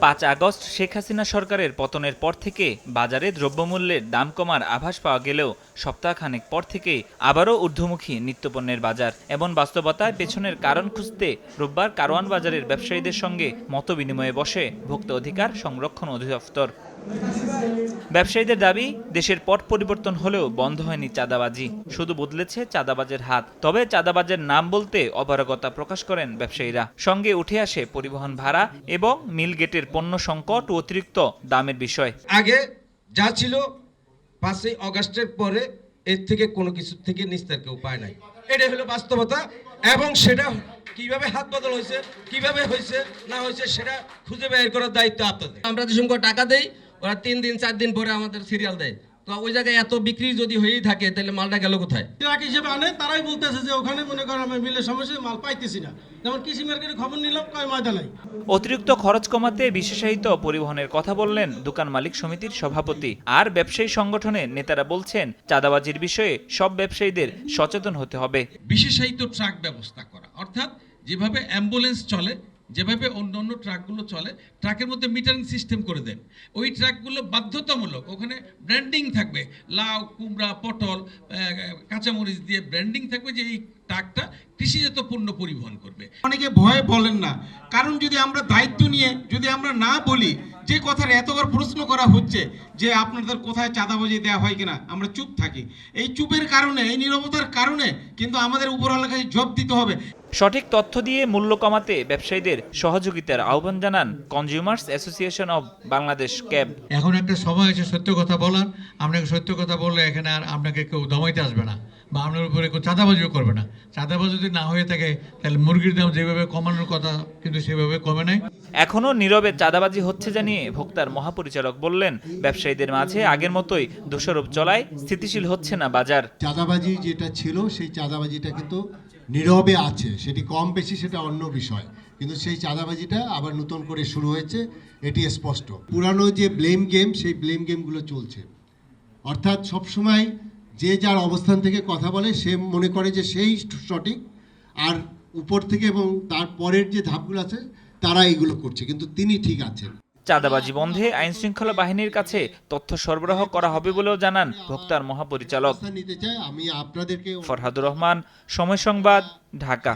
পাঁচ আগস্ট শেখ হাসিনা সরকারের পতনের পর থেকে বাজারে দ্রব্যমূল্যের দাম কমার আভাস পাওয়া গেলেও সপ্তাহখানেক পর থেকেই আবারও ঊর্ধ্বমুখী নিত্যপণ্যের বাজার। এমন বাস্তবতায় পেছনের কারণ খুঁজতে রোববার কারওয়ান বাজারের ব্যবসায়ীদের সঙ্গে মত বিনিময়ে বসে ভোক্তা অধিকার সংরক্ষণ অধিদপ্তর। ব্যবসায়ীদের দাবি, দেশের পট পরিবর্তন হলেও বন্ধ হয়নি চাঁদাবাজি। শুধু বদলেছে চাঁদাবাজের হাত। তবে চাঁদাবাজের নাম বলতে অপারগতা প্রকাশ করেন ব্যবসায়ীরা। সঙ্গে উঠে আসে পরিবহন ভাড়া এবং মিল গেটের পণ্য সংকট ও অতিরিক্ত দামের বিষয়। আগে যা ছিল, পাঁচই অগাস্টের পরে এর থেকে কোনো কিছু থেকে নিস্তার কেউ পায় নাই। এটা হলো বাস্তবতা এবং সেটা কীভাবে হাত বদল হয়েছে, কীভাবে হয়েছে, না হয়েছে, সেটা খুঁজে বের করার দায়িত্ব আপনাদের। আমরা যে টাকা দেই ওরা তিন দিন চার দিন পরে আমাদের সিরিয়াল দেয়। তো ওই জায়গায় এত বিক্রি যদি হয়েই থাকে তাহলে মালটা গেল কোথায়? ট্রাক হিসেবে আনে তারাই বলতেছে যে ওখানে মনে করেন আমি মিলের সমস্যা মাল পাইতেছি না। যেমন কৃষি মার্কেটে খবর নিলাম কয় ময়দা নাই। অতিরিক্ত খরচ কমাতে বিশেষায়িত পরিবহনের কথা বললেন দোকান মালিক সমিতির সভাপতি। আর ব্যবসায়ী সংগঠনের নেতারা বলছেন চাঁদাবাজির বিষয়ে সব ব্যবসায়ীদের সচেতন হতে হবে। বিশেষায়িত ট্রাক ব্যবস্থা করা। অর্থাৎ যেভাবে অ্যাম্বুলেন্স চলে যেভাবে অন্য অন্য ট্রাকগুলো চলে, ট্রাকের মধ্যে মিটারিং সিস্টেম করে দেন। ওই ট্রাকগুলো বাধ্যতামূলক, ওখানে ব্র্যান্ডিং থাকবে। লাউ, কুমড়া, পটল কাঁচামরিচ দিয়ে ব্র্যান্ডিং থাকবে যে এই ট্রাকটা কৃষিজাত পণ্য পরিবহন করবে। অনেকে ভয়ে বলেন না। কারণ যদি আমরা দায়িত্ব নিয়ে যদি আমরা না বলি যে কথার এতবার প্রশ্ন করা হচ্ছে যে আপনাদের কোথায় চাঁদাবাজি দেওয়া হয় কিনা আমরা চুপ থাকি। এই চুপের কারণে এই নীরবতার কারণে কিন্তু আমাদের উপরওয়ালার কাছে জব দিতে হবে। সঠিক তথ্য দিয়ে মূল্য কমাতে ব্যবসায়ীদের সহযোগিতার আহ্বান জানান consumers association of Bangladesh CAB এখন একটা সময় আছে সত্য কথা বলার। আপনাকে সত্য কথা বললে এখানে আর আপনাকে কেউ দমাইতে আসবে না বা আপনার উপরে কেউ চাঁদাবাজিও করবে না। চাঁদাবাজি যদি না হয়ে থাকে তাহলে মুরগির দাম যেভাবে কমানোর কথা কিন্তু সেভাবে কমে নাই। এখনও নীরবে চাঁদাবাজি হচ্ছে জানিয়ে ভোক্তার মহাপরিচালক বললেন ব্যবসায়ীদের মাঝে আগের মতোই দোষারোপ চলায় স্থিতিশীল হচ্ছে না বাজার। চাঁদাবাজি যেটা ছিল সেই চাঁদাবাজিটা কিন্তু নীরবে আছে। সেটি কম বেশি সেটা অন্য বিষয়। কিন্তু সেই চাঁদাবাজিটা আবার নতুন করে শুরু হয়েছে এটি স্পষ্ট। পুরানো যে ব্লেম গেম সেই ব্লেম গেমগুলো চলছে। অর্থাৎ সবসময় যে যার অবস্থান থেকে কথা বলে সে মনে করে যে সেই সঠিক। আর উপর থেকে এবং তার পরের যে ধাপগুলো আছে তারা এগুলো করছে। কিন্তু তিনি ঠিক আছেন। চাঁদাবাজি বন্ধে আইন শৃঙ্খলা বাহিনীর কাছে তথ্য সরবরাহ করা হবে বলেও জানান ভোক্তার মহাপরিচালক। ফরহাদুর রহমান সময় সংবাদ ঢাকা।